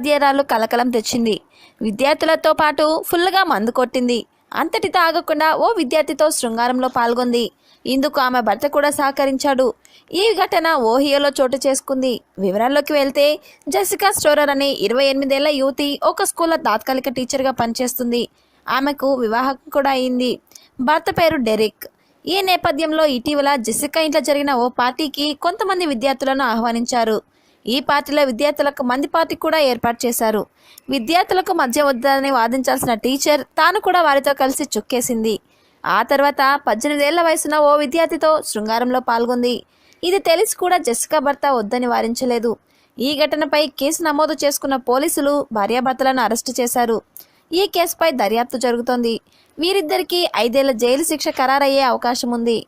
ఉపాధ్యాయురాలు కలకలం తెచ్చింది. విద్యార్థులతో పాటు ఫుల్గా మందు కొట్టింది. అంతటితో ఆగకుండా ఓ విద్యార్థితో శృంగారంలో పాల్గొంది. ఇందుకు ఆమె భర్త కూడా సహకరించాడు. ఈ ఘటన ఓహియోలో చోటు చేసుకుంది. వివరాల్లోకి వెళ్తే జెసికా స్టోరర్ అనే ఇరవై ఎనిమిదేళ్ళ యువతి ఒక స్కూల్లో తాత్కాలిక టీచర్గా పనిచేస్తుంది. ఆమెకు వివాహం కూడా అయింది. భర్త పేరు డెరిక్. ఈ నేపథ్యంలో ఇటీవల జెసికా ఇంట్లో జరిగిన ఓ పార్టీకి కొంతమంది విద్యార్థులను ఆహ్వానించారు. ఈ పార్టీలో విద్యార్థులకు మంది పార్టీ కూడా ఏర్పాటు చేశారు. విద్యార్థులకు మధ్య వద్దని వాదించాల్సిన టీచర్ తాను కూడా వారితో కలిసి చుక్కేసింది. ఆ తర్వాత పద్దెనిమిదేళ్ళ వయసున్న ఓ విద్యార్థితో శృంగారంలో పాల్గొంది. ఇది తెలిసి కూడా జెసికా భర్త వద్దని వారించలేదు. ఈ ఘటనపై కేసు నమోదు చేసుకున్న పోలీసులు భార్యాభర్తలను అరెస్టు చేశారు. ఈ కేసుపై దర్యాప్తు జరుగుతోంది. వీరిద్దరికీ ఐదేళ్ళ జైలు శిక్ష ఖరారయ్యే అవకాశం ఉంది